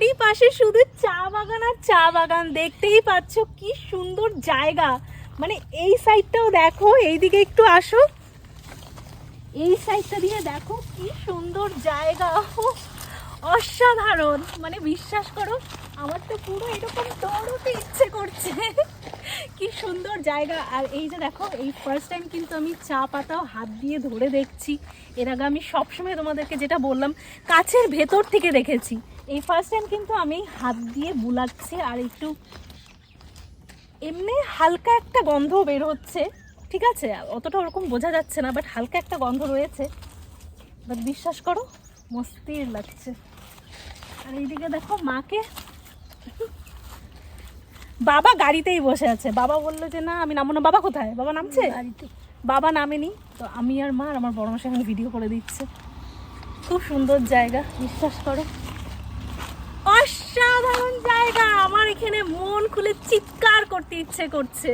চারিপাশে শুধু চা বাগান আর চা বাগান। দেখতেই পাচ্ছ কি সুন্দর জায়গা। মানে এই সাইডটাও দেখো, এইদিকে একটু আসো। এই সাইডটা দিয়ে দেখো কি সুন্দর জায়গা। অসাধারণ। মানে বিশ্বাস করো, আমার তো পুরো এরকম দৌড়তে ইচ্ছে করছে। কি সুন্দর জায়গা। আর এই যে দেখো, এই ফার্স্ট টাইম কিন্তু আমি চা পাতাও হাত দিয়ে ধরে দেখছি। এর আগে আমি সবসময় তোমাদেরকে যেটা বললাম, কাছের ভেতর থেকে দেখেছি। এই ফার্স্ট টাইম কিন্তু আমি হাত দিয়ে বুলাচ্ছি আর একটু এমনি হালকা একটা গন্ধ বের হচ্ছে ঠিক আছে? অতটা ওরকম বোঝা যাচ্ছে না বাট হালকা একটা গন্ধ রয়েছে। বাট বিশ্বাস করো মস্তির লাগছে। আর এইদিকে দেখো মাকে। বাবা গাড়িতেই বসে আছে। বাবা বলল যে না আমি নামবো না। বাবা কোথায়? বাবা নামছে? বাবা নামেনি। তো আমি আর মা আর আমার বড় মাসে এখন ভিডিও করে দিচ্ছে। খুব সুন্দর জায়গা বিশ্বাস করো অসাধারণ জায়গা আমার এখানে মন খুলে চিৎকার করতে ইচ্ছে করছে।